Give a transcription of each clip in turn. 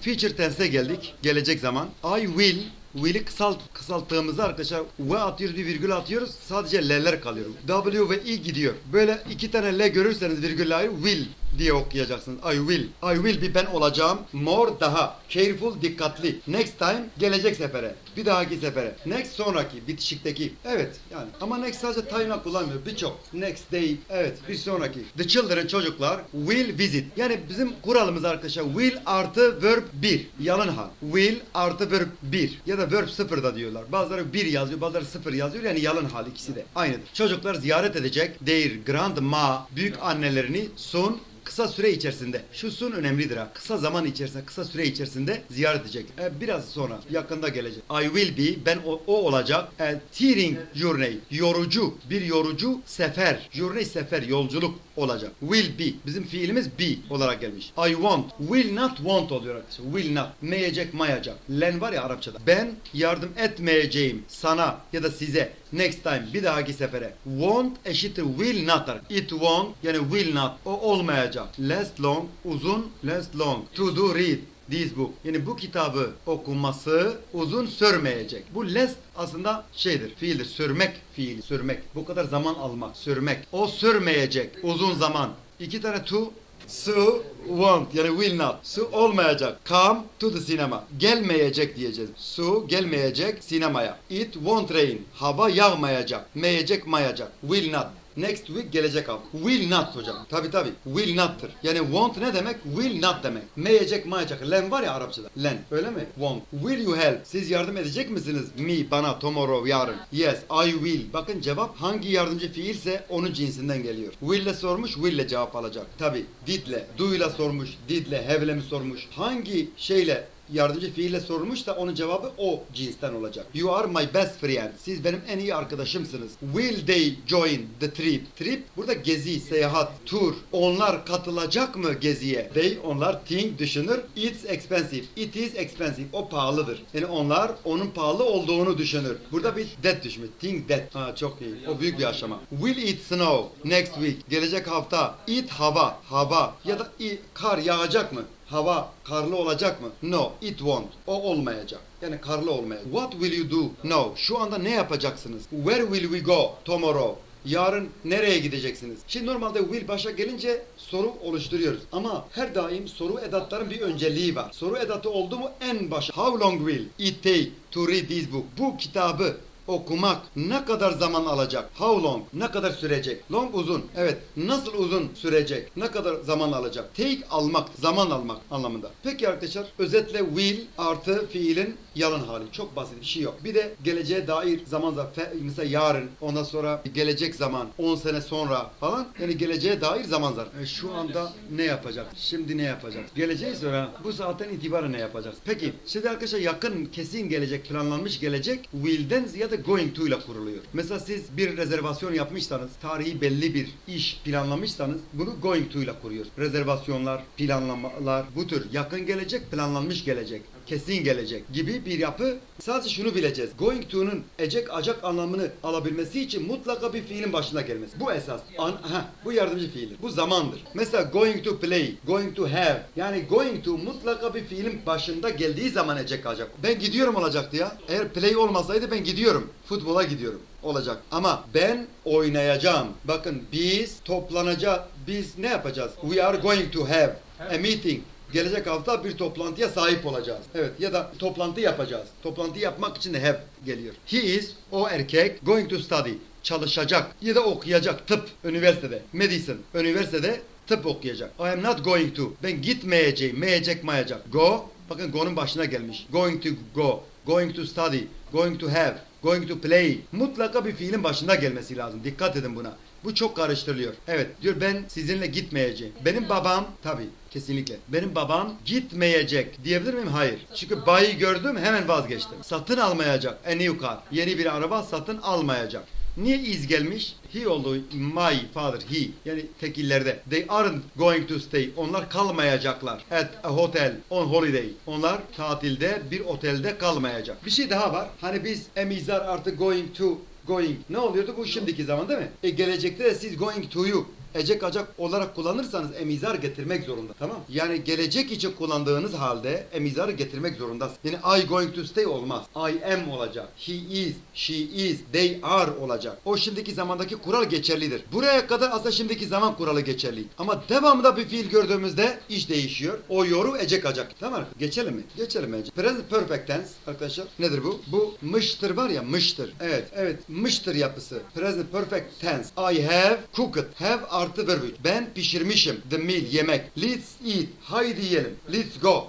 Future tense'e geldik. Gelecek zaman. I will Will'i kısalt, kısalttığımızda arkadaşlar V atıyoruz bir virgül atıyoruz sadece L'ler kalıyor. W ve I gidiyor. Böyle iki tane L görürseniz virgülleri will diye okuyacaksınız. I will. I will be ben olacağım. More daha. Careful dikkatli. Next time gelecek sefere. Bir dahaki sefere. Next sonraki bitişikteki. Evet yani ama next sadece time'a kullanmıyor. Birçok. Next day. Evet bir sonraki. The children çocuklar will visit. Yani bizim kuralımız arkadaşlar will artı verb 1. Yalın hal. Will artı verb 1. Ya da verb 0 da diyorlar. Bazıları 1 yazıyor bazıları 0 yazıyor. Yani yalın hal ikisi de. Aynıdır. Çocuklar ziyaret edecek. Their grandma büyük annelerini soon kısa süre içerisinde. Şu sun önemlidir ha. Kısa zaman içerisinde, kısa süre içerisinde ziyaret edecek. E, biraz sonra, yakında gelecek. I will be, ben o, o olacak. A tearing journey, yorucu, bir yorucu sefer. Journey sefer, yolculuk olacak. Will be, bizim fiilimiz be olarak gelmiş. I want, will not want oluyor. Will not, meyecek, mayacak. Len var ya Arapçada. Ben yardım etmeyeceğim sana ya da size. Next time, bir dahaki sefere. Want eşittir will not. It won't, yani will not. O olmayacak. Last long, uzun, last long. To do read. This book. Yani bu kitabı okuması uzun sürmeyecek. Bu last aslında şeydir, fiildir. Sürmek fiili, sürmek. Bu kadar zaman almak, sürmek. O sürmeyecek uzun zaman. İki tane to Su won't yani will not. Su olmayacak. Come to the cinema. Gelmeyecek diyeceğiz. Su gelmeyecek sinemaya. It won't rain. Hava yağmayacak. Meyecek mayacak. Will not. Next week gelecek hafta. Will not hocam. Tabi tabi. Will not'tır. Yani won't ne demek? Will not demek. Meyecek mayacak. Len var ya Arapçada. Len. Öyle mi? Won't. Will you help? Siz yardım edecek misiniz? Me, bana, tomorrow, yarın. Yes, I will. Bakın cevap hangi yardımcı fiilse onun cinsinden geliyor. Will'le sormuş, will'le cevap alacak. Tabi. Did'le, do'yla sormuş, did'le, have'le mi sormuş? Hangi şeyle yardımcı fiille sorulmuş da onun cevabı o cinsten olacak. You are my best friend. Siz benim en iyi arkadaşımsınız. Will they join the trip? Trip burada gezi, seyahat, tur. Onlar katılacak mı geziye? They onlar think düşünür. It's expensive. It is expensive. O pahalıdır. Yani onlar onun pahalı olduğunu düşünür. Burada bir that düşmüş. Think that. Ha, çok iyi. O büyük bir aşama. Will it snow next week? Gelecek hafta. It hava. Hava. Ya da i- kar yağacak mı? Hava karlı olacak mı? No, it won't. O olmayacak. Yani karlı olmayacak. What will you do? No. Şu anda ne yapacaksınız? Where will we go tomorrow? Yarın nereye gideceksiniz? Şimdi normalde will başa gelince soru oluşturuyoruz. Ama her daim soru edatların bir önceliği var. Soru edatı oldu mu en başa. How long will it take to read this book? Bu kitabı okumak ne kadar zaman alacak? How long? Ne kadar sürecek? Long uzun. Evet. Nasıl uzun sürecek? Ne kadar zaman alacak? Take almak, zaman almak anlamında. Peki arkadaşlar özetle will artı fiilin yalın hali. Çok basit bir şey yok. Bir de geleceğe dair zaman da mesela yarın ondan sonra gelecek zaman 10 sene sonra falan yani geleceğe dair zaman zarfı. E, şu anda ne yapacak? Şimdi ne yapacak? Geleceği sonra bu saatten itibaren ne yapacağız? Peki şimdi arkadaşlar yakın kesin gelecek planlanmış gelecek will'den ziyade going to ile kuruluyor. Mesela siz bir rezervasyon yapmışsanız tarihi belli bir iş planlamışsanız bunu going to ile kuruyor. Rezervasyonlar, planlamalar bu tür yakın gelecek planlanmış gelecek kesin gelecek gibi bir yapı. Sadece şunu bileceğiz. Going to'nun ecek acak anlamını alabilmesi için mutlaka bir fiilin başına gelmesi. Bu esas. An, aha, bu yardımcı fiildir. Bu zamandır. Mesela going to play, going to have. Yani going to mutlaka bir fiilin başında geldiği zaman ecek acak. Ben gidiyorum olacaktı ya. Eğer play olmasaydı ben gidiyorum. Futbola gidiyorum olacak. Ama ben oynayacağım. Bakın biz toplanacağız. Biz ne yapacağız? We are going to have a meeting. Gelecek hafta bir toplantıya sahip olacağız. Evet ya da toplantı yapacağız. Toplantı yapmak için de have geliyor. He is o erkek going to study çalışacak ya da okuyacak tıp üniversitede. Medicine üniversitede tıp okuyacak. I am not going to. Ben gitmeyeceğim. Meyecek mayacak. Go. Bakın go'nun başına gelmiş. Going to go. Going to study. Going to have. Going to play. Mutlaka bir fiilin başında gelmesi lazım. Dikkat edin buna. Bu çok karıştırılıyor. Evet diyor ben sizinle gitmeyeceğim. Benim babam tabi kesinlikle. Benim babam gitmeyecek diyebilir miyim? Hayır. Çünkü bayi gördüm hemen vazgeçtim. Satın almayacak. New car. Yeni bir araba satın almayacak. Niye iz gelmiş? He oldu. My father. He. Yani tekillerde. They aren't going to stay. Onlar kalmayacaklar. At a hotel. On holiday. Onlar tatilde bir otelde kalmayacak. Bir şey daha var. Hani biz emizar artık going to going. Ne oluyordu? Bu şimdiki zaman değil mi? E gelecekte de siz going to'yu ecek acak olarak kullanırsanız emizar getirmek zorunda. Tamam? Yani gelecek için kullandığınız halde emizarı getirmek zorundasınız. Yani I going to stay olmaz. I am olacak. He is, she is, they are olacak. O şimdiki zamandaki kural geçerlidir. Buraya kadar aslında şimdiki zaman kuralı geçerli. Ama devamında bir fiil gördüğümüzde iş değişiyor. O yoru ecek acak. Tamam? Geçelim mi? Geçelim bence. Present perfect tense arkadaşlar. Nedir bu? Bu mıştır var ya mıştır. Evet. Evet. Mıştır yapısı. Present perfect tense. I have cooked. Have artı verb. Ben pişirmişim. The meal yemek. Let's eat. Haydi yiyelim. Let's go.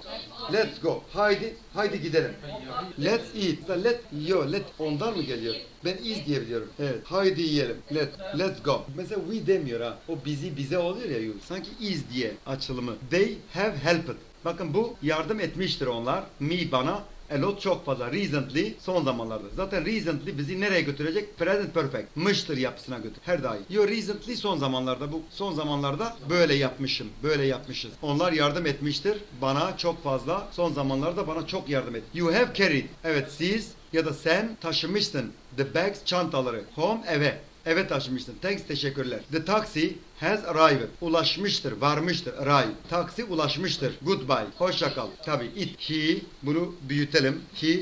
Let's go. Haydi, haydi gidelim. Let's eat. Let, yo, let ondan mı geliyor? Ben is diyebiliyorum. Evet. Haydi yiyelim. Let, let's go. Mesela we demiyor ha. O bizi bize oluyor ya. Sanki is diye açılımı. They have helped. Bakın bu yardım etmiştir onlar. Me bana. A lot çok fazla. Recently son zamanlarda. Zaten recently bizi nereye götürecek? Present perfect. Mıştır yapısına götür. Her daim. Yo recently son zamanlarda. Bu son zamanlarda böyle yapmışım. Böyle yapmışız. Onlar yardım etmiştir. Bana çok fazla. Son zamanlarda bana çok yardım et. You have carried. Evet siz ya da sen taşımışsın. The bags çantaları. Home eve. Eve taşımışsın. Thanks teşekkürler. The taxi has arrived. Ulaşmıştır, varmıştır. Arrive. Taksi ulaşmıştır. Goodbye. Hoşça kal. Tabii it. He. Bunu büyütelim. He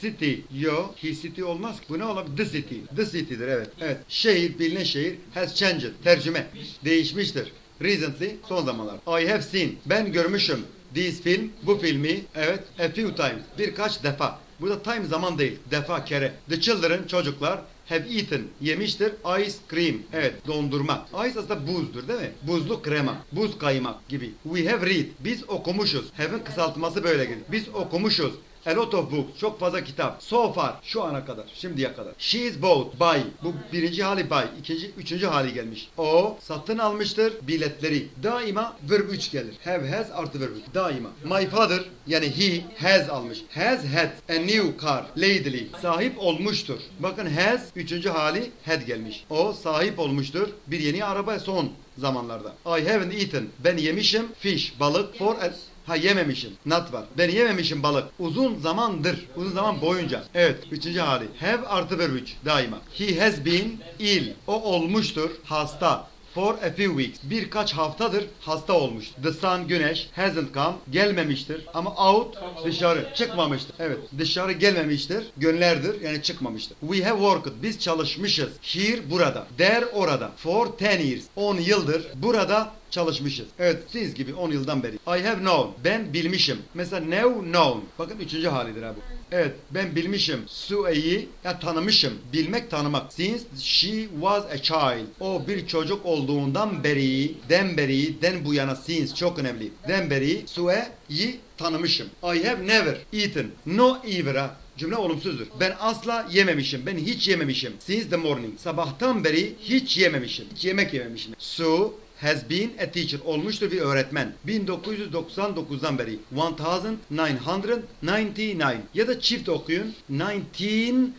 City. Yo, he city olmaz. Bu ne olabilir? The city. The city'dir evet. Evet. Şehir, bilinen şehir has changed. Tercüme. Değişmiştir. Recently, son zamanlar. I have seen. Ben görmüşüm. This film, bu filmi, evet, a few times. Birkaç defa. Burada time zaman değil, defa kere. The children, çocuklar, have eaten, yemiştir. Ice cream, evet, dondurma. Ice aslında buzdur değil mi? Buzlu krema, buz kaymak gibi. We have read, biz okumuşuz. Have'ın kısaltması böyle gelir. Biz okumuşuz. A lot of books. Çok fazla kitap. So far. Şu ana kadar. Şimdiye kadar. She is bought. Buy. Bu birinci hali buy. İkinci, üçüncü hali gelmiş. O satın almıştır biletleri. Daima verb 3 gelir. Have has artı verb 3. Daima. My father yani he has almış. Has had a new car. Lately. Sahip olmuştur. Bakın has üçüncü hali had gelmiş. O sahip olmuştur. Bir yeni araba son zamanlarda. I haven't eaten. Ben yemişim fish balık for a Ha yememişim. Not var. Ben yememişim balık. Uzun zamandır. Uzun zaman boyunca. Evet. Üçüncü hali. Have artı verb 3. Daima. He has been ill. O olmuştur. Hasta. For a few weeks. Birkaç haftadır hasta olmuş. The sun güneş hasn't come. Gelmemiştir. Ama out dışarı çıkmamıştır. Evet. Dışarı gelmemiştir. Günlerdir yani çıkmamıştır. We have worked. Biz çalışmışız. Here burada. There orada. For 10 years. 10 yıldır burada çalışmışız. Evet siz gibi 10 yıldan beri. I have known. Ben bilmişim. Mesela know known. Bakın üçüncü halidir ha bu. Evet ben bilmişim. Sue'yi ya tanımışım. Bilmek tanımak. Since she was a child. O bir çocuk olduğundan beri, den beri, den bu yana since çok önemli. Den beri Sue'yi tanımışım. I have never eaten. No ever. Cümle olumsuzdur. Ben asla yememişim. Ben hiç yememişim. Since the morning. Sabahtan beri hiç yememişim. Hiç yemek yememişim. Sue has been a teacher. Olmuştur bir öğretmen. 1999'dan beri. 1999. Ya da çift okuyun. 1999.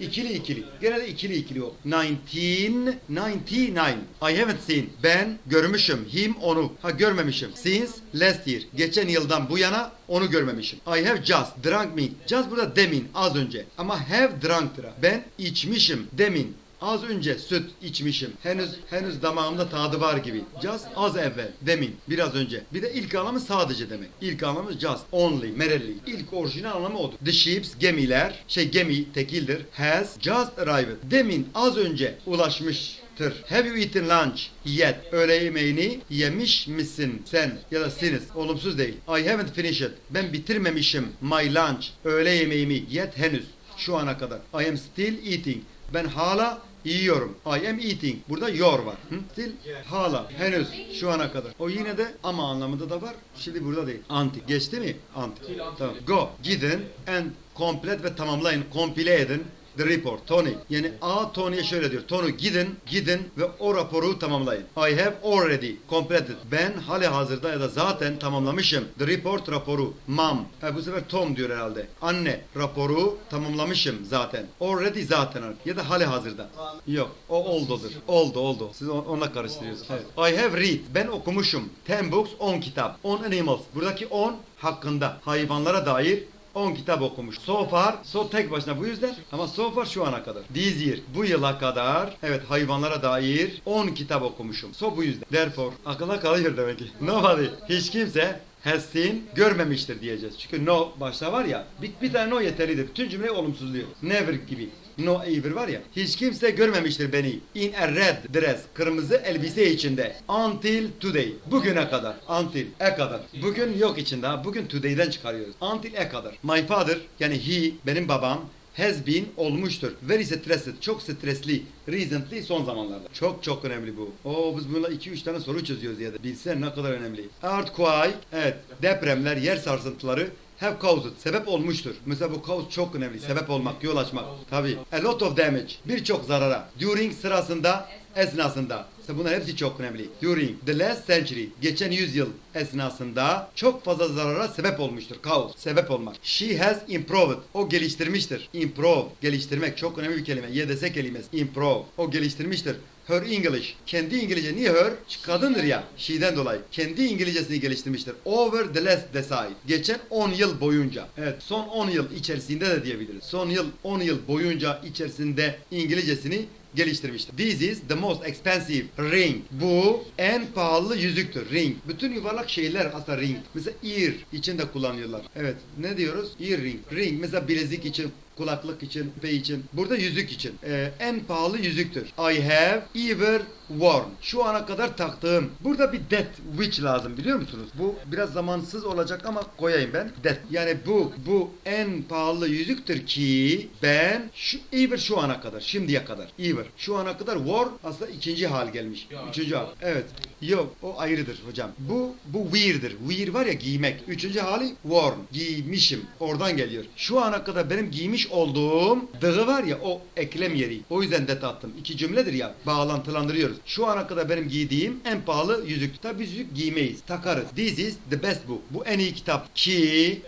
İkili ikili. Genelde ikili ikili o. 1999. I haven't seen. Ben görmüşüm. Him onu. Ha görmemişim. Since last year. Geçen yıldan bu yana onu görmemişim. I have just drunk me. Just burada demin az önce. Ama have drunk'tır. Ben içmişim demin. Az önce süt içmişim. Henüz henüz damağımda tadı var gibi. Just az evvel, demin, biraz önce. Bir de ilk anlamı sadece demek. İlk anlamı just, only, merely. İlk orijinal anlamı odur. The ships, gemiler, şey gemi tekildir. Has just arrived. Demin, az önce ulaşmıştır. Have you eaten lunch yet? Öğle yemeğini yemiş misin sen ya da siniz? Olumsuz değil. I haven't finished. Ben bitirmemişim my lunch. Öğle yemeğimi yet henüz. Şu ana kadar. I am still eating. Ben hala yiyorum. I am eating. Burada your var. Hı? Still hala. Henüz şu ana kadar. O yine de ama anlamında da var. Şimdi burada değil. Anti. Geçti mi? Anti. Tamam. Go. Gidin and complete ve tamamlayın. Compile edin. The report. Tony. Yani A Tony'ye şöyle diyor. Tony gidin, gidin ve o raporu tamamlayın. I have already completed. Ben hali hazırda ya da zaten tamamlamışım. The report raporu. Mom. Ha, bu sefer Tom diyor herhalde. Anne raporu tamamlamışım zaten. Already zaten ya da hali hazırda. Yok. O oldo'dur. Oldu oldu. Siz on- onunla karıştırıyorsunuz. Evet. I have read. Ben okumuşum. 10 books 10 kitap. 10 animals. Buradaki 10 hakkında hayvanlara dair 10 kitap okumuş. So far, so tek başına bu yüzden ama so far şu ana kadar. This year, bu yıla kadar evet hayvanlara dair 10 kitap okumuşum. So bu yüzden. Therefore, akılda kalıyor demek ki. Nobody, hiç kimse has seen görmemiştir diyeceğiz. Çünkü no başta var ya bir, bir tane no yeterlidir. Bütün cümleyi olumsuzluyor. Never gibi. No ever var ya. Hiç kimse görmemiştir beni. In a red dress. Kırmızı elbise içinde. Until today. Bugüne kadar. Until. E kadar. Bugün yok içinde. Bugün today'den çıkarıyoruz. Until e kadar. My father yani he benim babam has been olmuştur. Very stressed. Çok stresli. Recently son zamanlarda. Çok çok önemli bu. Oo biz bununla 2-3 tane soru çözüyoruz ya da. Bilsen ne kadar önemli. Earthquake. Evet. Depremler, yer sarsıntıları have caused sebep olmuştur. Mesela bu cause çok önemli. Sebep olmak, yol açmak. Tabii. A lot of damage. Birçok zarara. During sırasında, esnasında. Mesela bunlar hepsi çok önemli. During the last century. Geçen yüzyıl esnasında çok fazla zarara sebep olmuştur. Cause. Sebep olmak. She has improved. O geliştirmiştir. Improve. Geliştirmek çok önemli bir kelime. YDS kelimesi. Improve. O geliştirmiştir. Her English. Kendi İngilizce niye her? Kadındır ya. She'den dolayı. Kendi İngilizcesini geliştirmiştir. Over the last decade. Geçen 10 yıl boyunca. Evet son 10 yıl içerisinde de diyebiliriz. Son yıl 10 yıl boyunca içerisinde İngilizcesini geliştirmiştir. This is the most expensive ring. Bu en pahalı yüzüktür. Ring. Bütün yuvarlak şeyler aslında ring. Mesela ear için de kullanıyorlar. Evet. Ne diyoruz? Ear ring. Ring. Mesela bilezik için kulaklık için, küpe için. Burada yüzük için. Ee, en pahalı yüzüktür. I have ever worn. Şu ana kadar taktığım. Burada bir that which lazım biliyor musunuz? Bu biraz zamansız olacak ama koyayım ben. That. Yani bu bu en pahalı yüzüktür ki ben şu ever şu ana kadar, şimdiye kadar. Ever. Şu ana kadar wore aslında ikinci hal gelmiş. Üçüncü hal. Evet. Yok o ayrıdır hocam. Bu bu wear'dir. Wear var ya giymek. Üçüncü hali worn. Giymişim. Oradan geliyor. Şu ana kadar benim giymiş olduğum dığı var ya o eklem yeri. O yüzden det attım. İki cümledir ya. Bağlantılandırıyoruz. Şu ana kadar benim giydiğim en pahalı yüzük. Tabi yüzük giymeyiz. Takarız. This is the best book. Bu en iyi kitap ki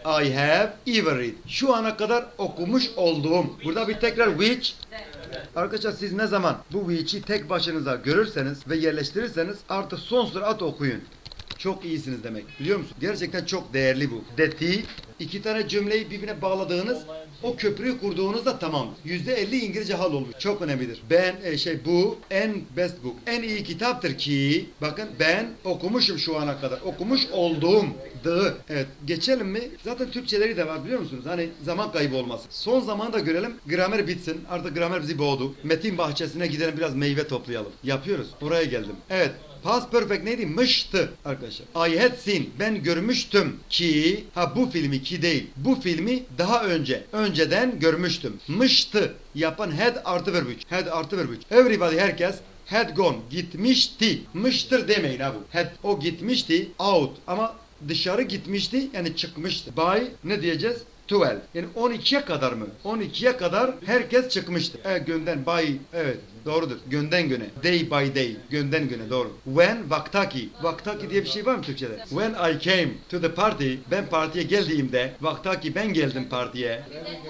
I have ever read. Şu ana kadar okumuş olduğum. Burada bir tekrar which Arkadaşlar siz ne zaman bu which'i tek başınıza görürseniz ve yerleştirirseniz artık son sürat okuyun. Çok iyisiniz demek. Biliyor musun? Gerçekten çok değerli bu. Deti iki tane cümleyi birbirine bağladığınız o köprüyü kurduğunuzda tamam. %50 İngilizce hal olmuş. Çok önemlidir. Ben e, şey bu en best book. En iyi kitaptır ki bakın ben okumuşum şu ana kadar. Okumuş olduğum dığı. Evet geçelim mi? Zaten Türkçeleri de var biliyor musunuz? Hani zaman kaybı olmasın. Son zamanı da görelim. Gramer bitsin. Artık gramer bizi boğdu. Metin bahçesine gidelim biraz meyve toplayalım. Yapıyoruz. Oraya geldim. Evet. Past perfect neydi? Mıştı arkadaşlar. I had seen. Ben görmüştüm ki ha bu filmi ki değil. Bu filmi daha önce. Önceden görmüştüm. Mıştı. Yapan had artı verb 3. Had artı verb 3. Everybody herkes had gone. Gitmişti. Mıştır demeyin ha bu. Had o gitmişti. Out. Ama dışarı gitmişti yani çıkmıştı. By ne diyeceğiz? 12. Yani 12'ye kadar mı? 12'ye kadar herkes çıkmıştı. Evet gönden by evet doğrudur. Gönden göne. Day by day. Gönden göne doğru. When vaktaki. Vaktaki diye bir şey var mı Türkçede? When I came to the party. Ben partiye geldiğimde. Vaktaki ben geldim partiye.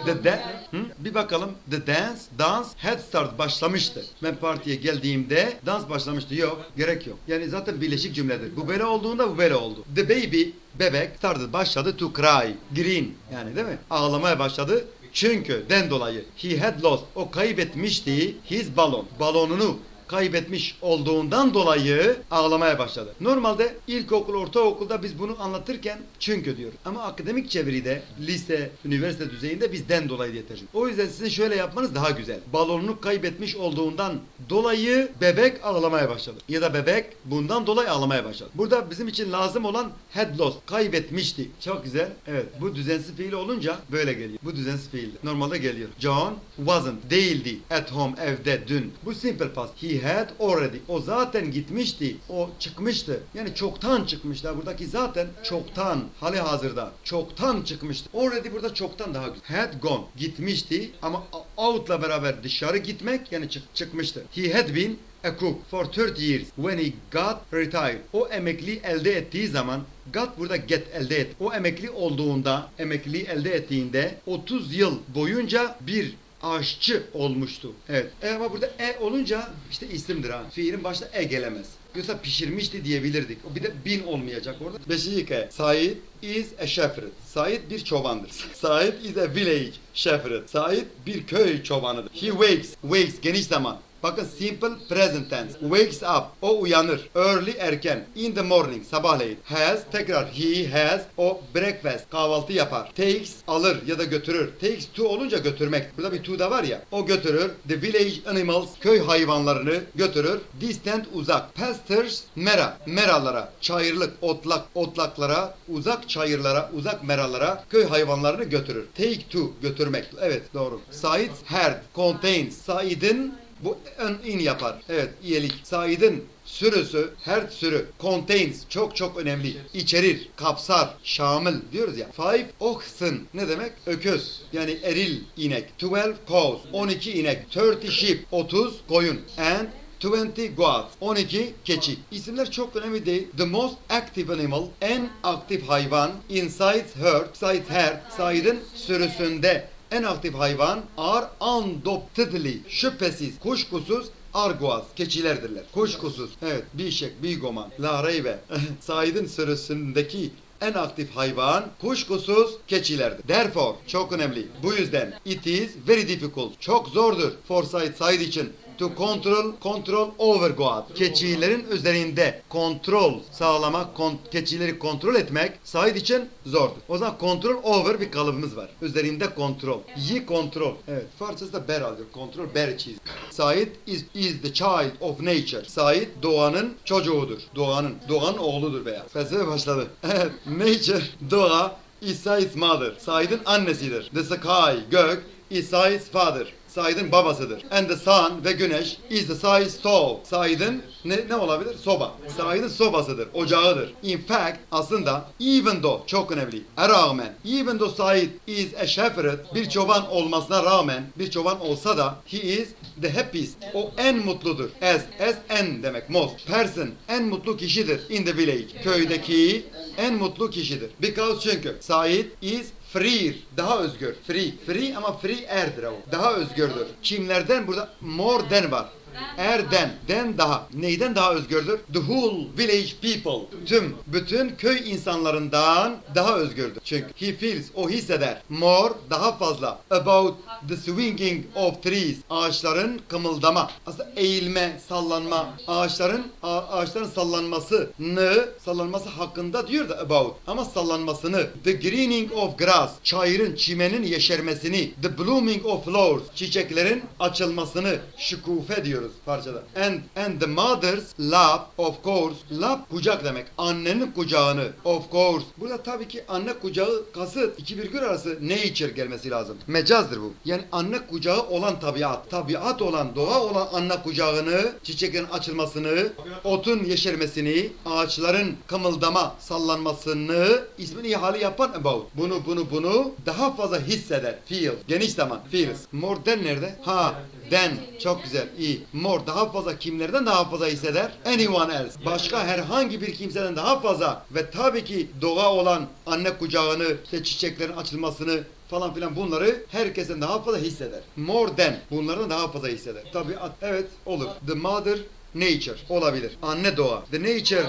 The da- Hı? Bir bakalım. The dance, dans had start başlamıştı. Ben partiye geldiğimde dans başlamıştı. Yok. Gerek yok. Yani zaten birleşik cümledir. Bu böyle olduğunda bu böyle oldu. The baby bebek started başladı to cry. Green yani değil mi? Ağlamaya başladı. Çünkü den dolayı he had lost o kaybetmişti his balon. Balonunu kaybetmiş olduğundan dolayı ağlamaya başladı. Normalde ilkokul, ortaokulda biz bunu anlatırken çünkü diyoruz. Ama akademik çeviride, lise, üniversite düzeyinde bizden dolayı diye tercih. O yüzden sizin şöyle yapmanız daha güzel. Balonunu kaybetmiş olduğundan dolayı bebek ağlamaya başladı. Ya da bebek bundan dolayı ağlamaya başladı. Burada bizim için lazım olan had lost, kaybetmişti. Çok güzel. Evet, bu düzensiz fiil olunca böyle geliyor. Bu düzensiz fiil. Normalde geliyor. John wasn't, değildi at home, evde dün. Bu simple past. He had already. O zaten gitmişti. O çıkmıştı. Yani çoktan çıkmıştı. Buradaki zaten çoktan, hali hazırda. Çoktan çıkmıştı. Already burada çoktan daha güzel. Had gone. Gitmişti ama out'la beraber dışarı gitmek yani çık çıkmıştı. He had been a cook for 30 years when he got retired. O emekli elde ettiği zaman got burada get elde et. O emekli olduğunda, emekli elde ettiğinde 30 yıl boyunca bir aşçı olmuştu. Evet. E ama burada e olunca işte isimdir ha. Fiilin başta e gelemez. Yoksa pişirmişti diyebilirdik. O Bir de bin olmayacak orada. Beşinci hikaye. Said is a shepherd. Said bir çobandır. Said is a village shepherd. Said bir köy çobanıdır. He wakes. Wakes geniş zaman. Bakın simple present tense. Wakes up. O uyanır. Early erken. In the morning. Sabahleyin. Has. Tekrar. He has. O breakfast. Kahvaltı yapar. Takes. Alır ya da götürür. Takes to olunca götürmek. Burada bir to da var ya. O götürür. The village animals. Köy hayvanlarını götürür. Distant uzak. Pastures. Mera. Meralara. Çayırlık. Otlak. Otlaklara. Uzak çayırlara. Uzak meralara. Köy hayvanlarını götürür. Take to. Götürmek. Evet doğru. Sides. Herd. Contains. Saidin bu in yapar. Evet iyilik. Saidin sürüsü, her sürü contains çok çok önemli. İçerir, kapsar, şamil diyoruz ya. Five oxen ne demek? Öküz. Yani eril inek. Twelve cows. 12 inek. Thirty sheep. 30 koyun. And 20 goat. 12 keçi. İsimler çok önemli değil. The most active animal. En aktif hayvan. Inside herd. Inside herd. Saidin sürüsünde en aktif hayvan are undoubtedly şüphesiz kuşkusuz Argoaz keçilerdirler. Kuşkusuz. Evet. Bişek, Bigoman, La Reybe. Said'in sürüsündeki en aktif hayvan kuşkusuz keçilerdir. Therefore çok önemli. Bu yüzden it is very difficult. Çok zordur for Said Said için to control control over God. Keçilerin üzerinde kontrol sağlamak, kon, keçileri kontrol etmek Said için zordur. O zaman control over bir kalıbımız var. Üzerinde kontrol. Yi kontrol. Evet. Farsçası da ber alıyor. Kontrol ber çiz. Said is, is the child of nature. Said doğanın çocuğudur. Doğanın. Doğanın oğludur veya. Felsefe başladı. Evet. Nature, doğa is Said's mother. Said'in annesidir. The sky, gök is Said's father. Said'in babasıdır. And the sun ve güneş is the Said's stove. Said'in ne, ne olabilir? Soba. Said'in sobasıdır, ocağıdır. In fact aslında even though çok önemli. Rağmen even though Said is a shepherd bir çoban olmasına rağmen bir çoban olsa da he is the happiest. O en mutludur. As as en demek most. Person en mutlu kişidir in the village. Köydeki en mutlu kişidir. Because çünkü Said is Free, daha özgür. Free, free ama free erdir o. Daha özgürdür. Kimlerden burada more than var. Erden, den daha. Neyden daha özgürdür? The whole village people. Tüm, bütün köy insanlarından daha özgürdür. Çünkü he feels, o hisseder. More, daha fazla. About the swinging of trees. Ağaçların kımıldama. Aslında eğilme, sallanma. Ağaçların, ağaçların sallanmasını, sallanması hakkında diyor da about. Ama sallanmasını. The greening of grass. Çayırın, çimenin yeşermesini. The blooming of flowers. Çiçeklerin açılmasını. Şükufe diyoruz parçada. And, and the mother's lap of course. Lap kucak demek. Annenin kucağını. Of course. Burada tabii ki anne kucağı kasıt. iki virgül arası nature gelmesi lazım. Mecazdır bu. Yani anne kucağı olan tabiat. Tabiat olan, doğa olan anne kucağını, çiçeklerin açılmasını, otun yeşermesini, ağaçların kımıldama, sallanmasını ismini ihale yapan about. Bunu bunu bunu daha fazla hisseder. Feel. Geniş zaman. Feels. More than nerede? Ha. Then. Çok güzel. iyi. More. Daha fazla kimlerden daha fazla hisseder? Anyone else. Başka herhangi bir kimseden daha fazla ve tabii ki doğa olan anne kucağını, işte çiçeklerin açılmasını falan filan bunları herkesten daha fazla hisseder. More than. Bunlardan daha fazla hisseder. Tabii evet olur. The mother nature olabilir. Anne doğa. The nature.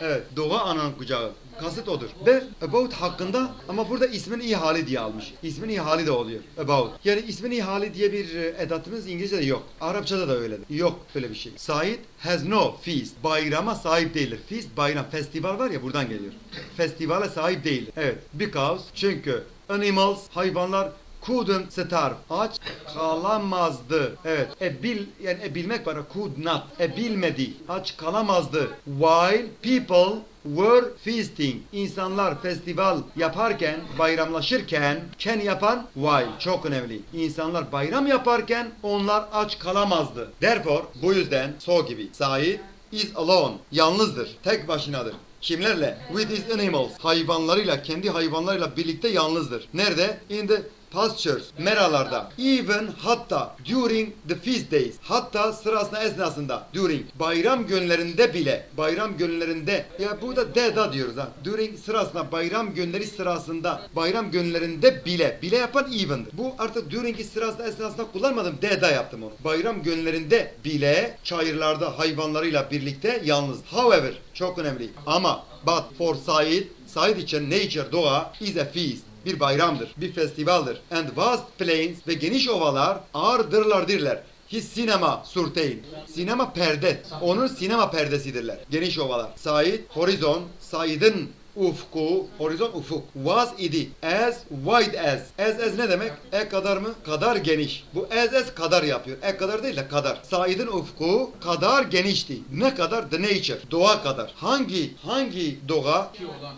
Evet. Doğa ananın kucağı. Kasıt odur. Ve about hakkında ama burada ismin ihali diye almış. İsmin ihali de oluyor. About. Yani ismin ihali diye bir e, edatımız İngilizce'de yok. Arapçada da öyledir. Yok öyle bir şey. Said has no feast. Bayrama sahip değildir. Feast bayram. Festival var ya buradan geliyor. Festivale sahip değildir. Evet. Because çünkü animals hayvanlar couldn't starve. Aç kalamazdı. Evet. E bil yani e bilmek var. Could not. E bilmedi. Aç kalamazdı. While people were feasting. İnsanlar festival yaparken, bayramlaşırken, can yapan while. Çok önemli. İnsanlar bayram yaparken onlar aç kalamazdı. Therefore, bu yüzden so gibi. Said is alone. Yalnızdır. Tek başınadır. Kimlerle? With his animals. Hayvanlarıyla, kendi hayvanlarıyla birlikte yalnızdır. Nerede? In the pastures, meralarda, even hatta during the feast days, hatta sırasında esnasında, during, bayram günlerinde bile, bayram günlerinde, ya burada deda diyoruz ha, during sırasında, bayram günleri sırasında, bayram günlerinde bile, bile yapan even'dir. Bu artık during sırasında esnasında kullanmadım, deda yaptım onu. Bayram günlerinde bile çayırlarda hayvanlarıyla birlikte yalnız. However, çok önemli. Ama, but for Said, Said için nature, doğa is a feast bir bayramdır, bir festivaldir. And vast plains ve geniş ovalar ağırdırlardirler. His sinema surtein. Sinema perde. Onun sinema perdesidirler. Geniş ovalar. Said, horizon, Said'in ufku, horizon ufuk. Was idi. As wide as. As as ne demek? E kadar mı? Kadar geniş. Bu as as kadar yapıyor. E kadar değil de kadar. Said'in ufku kadar genişti. Ne kadar? The nature. Doğa kadar. Hangi hangi doğa?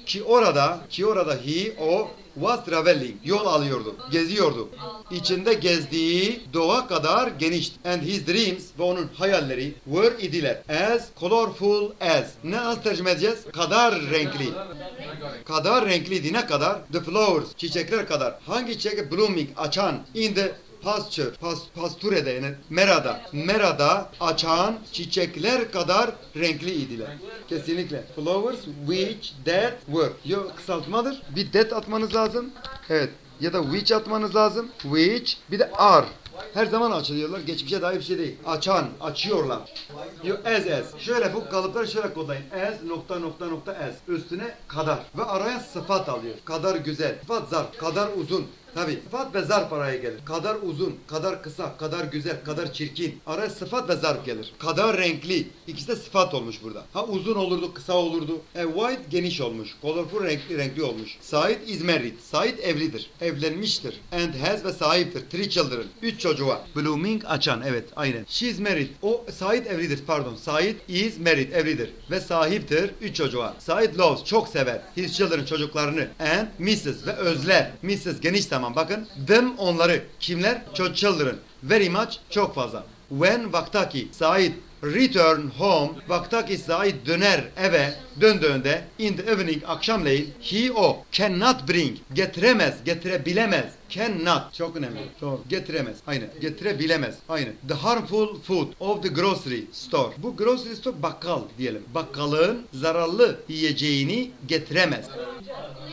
Ki orada, ki orada he, o was traveling. Yol alıyordu. Geziyordu. İçinde gezdiği doğa kadar genişti. And his dreams ve onun hayalleri were idiler. As colorful as. Ne az tercüme edeceğiz? Kadar renkli. Kadar renkliydi. Ne kadar? The flowers. Çiçekler kadar. Hangi çiçek? Blooming. Açan. In the pasture. Pas, pasturede yani merada. Merada açan çiçekler kadar renkli idiler. Kesinlikle. Flowers which that were. Yok kısaltmadır. Bir that atmanız lazım. Evet. Ya da which atmanız lazım. Which bir de are. Her zaman açılıyorlar. Geçmişe dair bir şey değil. Açan, açıyorlar. Yo, as as. Şöyle bu kalıpları şöyle kodlayın. As nokta nokta nokta as. Üstüne kadar. Ve araya sıfat alıyor. Kadar güzel. Sıfat zarf. Kadar uzun. Tabi sıfat ve zarf araya gelir. Kadar uzun, kadar kısa, kadar güzel, kadar çirkin. Araya sıfat ve zarf gelir. Kadar renkli. İkisi de sıfat olmuş burada. Ha uzun olurdu, kısa olurdu. E wide geniş olmuş. Colorful renkli renkli olmuş. Said is married. Said evlidir. Evlenmiştir. And has ve sahiptir. Three children. Üç çocuğa. Blooming açan. Evet aynen. She is married. O Said evlidir. Pardon. Said is married. Evlidir. Ve sahiptir. Üç çocuğa. Said loves. Çok sever. His children çocuklarını. And Mrs. ve özler. Mrs. geniş zaman. Bakın. Them onları. Kimler? Children. Very much. Çok fazla. When vaktaki. Said return home vaktaki Said döner eve döndüğünde in the evening akşamleyin he o cannot bring getiremez getirebilemez cannot çok önemli doğru getiremez aynı getirebilemez aynı the harmful food of the grocery store bu grocery store bakkal diyelim bakkalın zararlı yiyeceğini getiremez.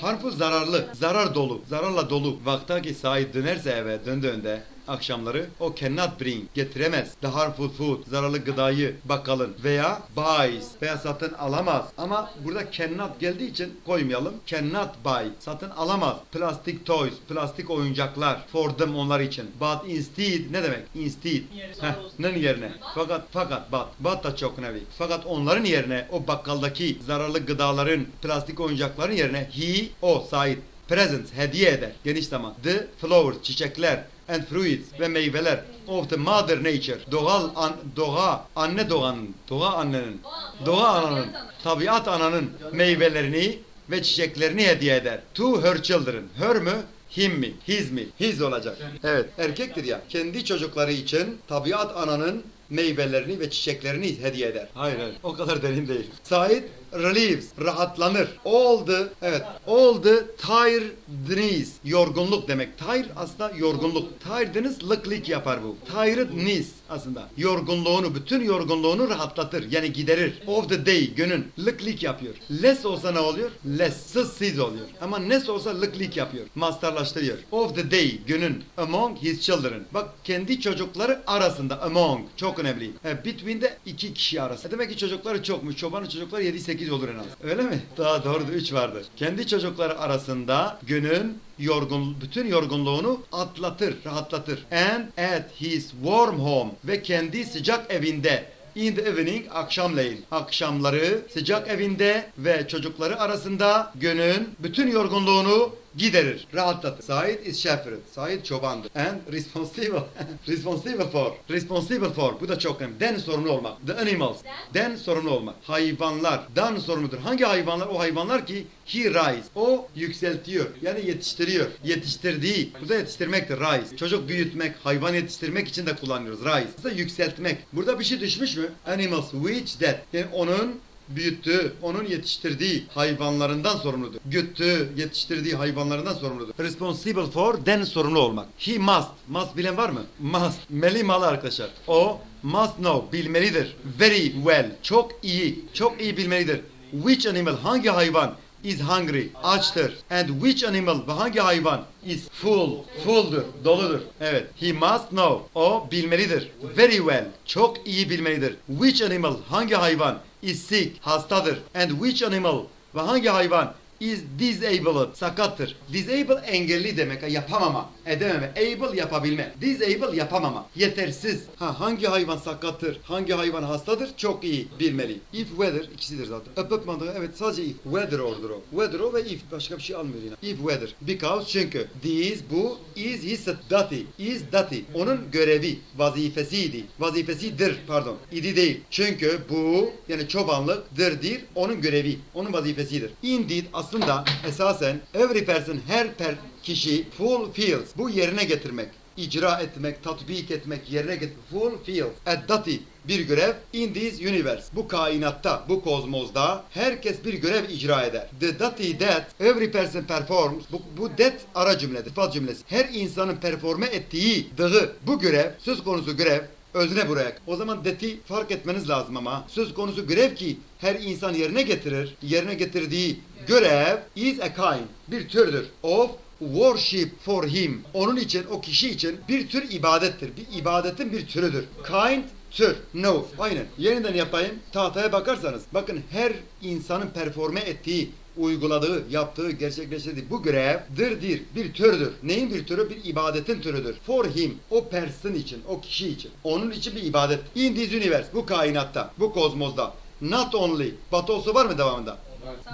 Harmful zararlı zarar dolu zararla dolu vaktaki Said dönerse eve döndüğünde akşamları o cannot bring getiremez. The harmful food zararlı gıdayı bakkalın veya buys veya satın alamaz. Ama burada cannot geldiği için koymayalım. Cannot buy satın alamaz. Plastik toys plastik oyuncaklar for them onlar için. But instead ne demek? İnstead. Heh, yerine? Fakat fakat but. But da çok önemli. Fakat onların yerine o bakkaldaki zararlı gıdaların plastik oyuncakların yerine he o sahip presents hediye eder. Geniş zaman. The flowers çiçekler and fruits ve meyveler. Of the mother nature. Doğal an, doğa anne doğanın doğa annenin doğa ananın tabiat ananın meyvelerini ve çiçeklerini hediye eder. To her children. Her mü? Him mi? His mi? His olacak. Evet erkektir ya. Kendi çocukları için tabiat ananın meyvelerini ve çiçeklerini hediye eder. Hayır hayır o kadar derin değil. Said relieves rahatlanır. All the evet all the tiredness yorgunluk demek. Tire aslında yorgunluk. Tiredness lıklık yapar bu. Tiredness aslında yorgunluğunu bütün yorgunluğunu rahatlatır. Yani giderir. Of the day günün lıklık yapıyor. Less olsa ne oluyor? Less sızsız oluyor. Ama ness olsa lıklık yapıyor. Masterlaştırıyor. Of the day günün among his children. Bak kendi çocukları arasında among çok önemli. E, between de iki kişi arası. Demek ki çocukları çokmuş. Çobanın çocukları 7-8 olur en az. Öyle mi? Daha doğrudu 3 vardı. Kendi çocukları arasında günün yorgun bütün yorgunluğunu atlatır, rahatlatır. And at his warm home ve kendi sıcak evinde In the evening akşamleyin. Akşamları sıcak evinde ve çocukları arasında günün bütün yorgunluğunu giderir, rahatlatır. Said is shepherd. Said çobandır. And responsible. responsible for. Responsible for. Bu da çok önemli. Den sorumlu olmak. The animals. Den sorumlu olmak. Hayvanlar. Dan sorumludur. Hangi hayvanlar? O hayvanlar ki he rise. O yükseltiyor. Yani yetiştiriyor. Yetiştirdiği. Bu da yetiştirmektir. Rise. Çocuk büyütmek, hayvan yetiştirmek için de kullanıyoruz. Rise. Bu da yükseltmek. Burada bir şey düşmüş mü? Animals which that. Yani onun büyüttüğü, onun yetiştirdiği hayvanlarından sorumludur. Güttüğü, yetiştirdiği hayvanlarından sorumludur. Responsible for den sorumlu olmak. He must. Must bilen var mı? Must. Meli malı arkadaşlar. O must know. Bilmelidir. Very well. Çok iyi. Çok iyi bilmelidir. Which animal? Hangi hayvan? İs hungry, açtır. And which animal hangi hayvan is full, fulldur, doludur. Evet, he must know. O bilmelidir. Very well, çok iyi bilmelidir. Which animal, hangi hayvan is sick, hastadır. And which animal ve hangi hayvan is disabled, sakattır. Disable engelli demek, yapamama, edememe. Able yapabilme. Disable yapamama, yetersiz. Ha hangi hayvan sakattır, hangi hayvan hastadır çok iyi bilmeli. If weather ikisidir zaten. Up mantığı evet sadece if. Weather ordur o. Weather o ve if başka bir şey almıyor yine. If weather. Because çünkü this bu is his duty. Is duty. Onun görevi, vazifesiydi. Vazifesidir pardon. İdi değil. Çünkü bu yani çobanlıktır dir onun görevi. Onun vazifesidir. Indeed aslında esasen every person her per kişi fulfills bu yerine getirmek icra etmek, tatbik etmek, yerine getirmek, fulfills a duty bir görev in this universe. Bu kainatta, bu kozmozda herkes bir görev icra eder. The duty that every person performs. Bu, bu that ara cümledir, sıfat cümlesi. Her insanın performe ettiği dığı bu görev, söz konusu görev özne buraya. O zaman deti fark etmeniz lazım ama söz konusu görev ki her insan yerine getirir. Yerine getirdiği görev is a kind. Bir türdür. Of worship for him. Onun için, o kişi için bir tür ibadettir. Bir ibadetin bir türüdür. Kind tür. No. Aynen. Yeniden yapayım. Tahtaya bakarsanız. Bakın her insanın performe ettiği uyguladığı, yaptığı, gerçekleştirdiği bu görevdir, dir, bir türdür. Neyin bir türü? Bir ibadetin türüdür. For him, o person için, o kişi için. Onun için bir ibadet. In this universe, bu kainatta, bu kozmozda. Not only, but also var mı devamında?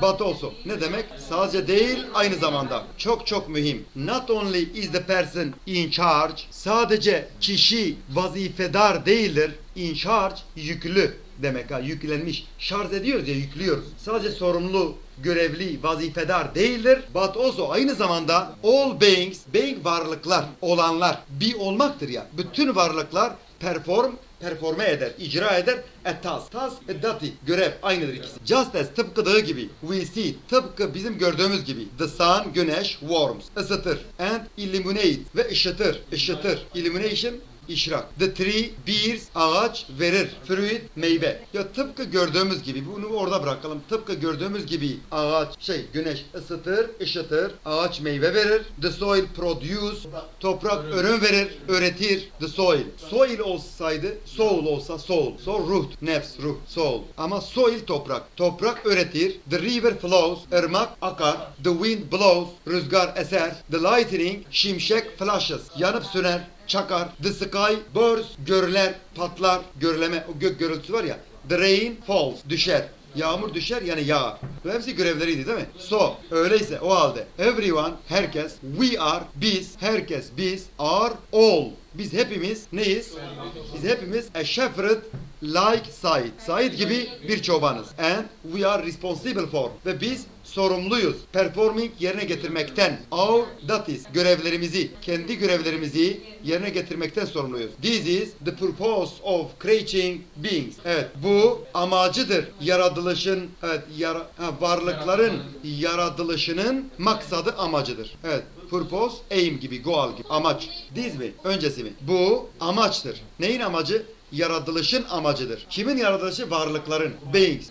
But also. Ne demek? Sadece değil, aynı zamanda. Çok çok mühim. Not only is the person in charge, sadece kişi vazifedar değildir. In charge, yüklü demek ha, yüklenmiş. Şarj ediyoruz ya, yüklüyoruz. Sadece sorumlu, görevli, vazifedar değildir. But also aynı zamanda all beings, being varlıklar, olanlar, bir olmaktır ya. Bütün varlıklar perform performe eder, icra eder. A task. Task, a duty. Görev aynıdır ikisi. Just as tıpkıdığı gibi. We see. Tıpkı bizim gördüğümüz gibi. The sun, güneş, warms. Isıtır. And illuminate. Ve ışıtır. Işıtır. Illumination İşrak. The tree bears ağaç verir. Fruit meyve. Ya tıpkı gördüğümüz gibi bunu orada bırakalım. Tıpkı gördüğümüz gibi ağaç şey güneş ısıtır, ışıtır. Ağaç meyve verir. The soil produce toprak ürün verir, öğretir. The soil. Soil olsaydı soul olsa soul. So ruh, nefs, ruh, soul. Ama soil toprak. Toprak öğretir. The river flows. ırmak akar. The wind blows. Rüzgar eser. The lightning şimşek flashes. Yanıp söner çakar. The sky burns, görüler, patlar, görüleme, o gök gürültüsü var ya. The rain falls, düşer. Yağmur düşer yani yağar. Bu hepsi görevleriydi değil mi? So, öyleyse o halde everyone, herkes, we are, biz, herkes, biz, are, all. Biz hepimiz neyiz? Biz hepimiz a shepherd like Said. Said gibi bir çobanız. And we are responsible for. Ve biz sorumluyuz. Performing yerine getirmekten. Our duties görevlerimizi, kendi görevlerimizi yerine getirmekten sorumluyuz. This is the purpose of creating beings. Evet, bu amacıdır. Yaratılışın, evet, yara, varlıkların yaratılışının maksadı amacıdır. Evet, purpose, aim gibi, goal gibi, amaç. This mi? Öncesi mi? Bu amaçtır. Neyin amacı? Yaratılışın amacıdır. Kimin yaratılışı? Varlıkların. Beings.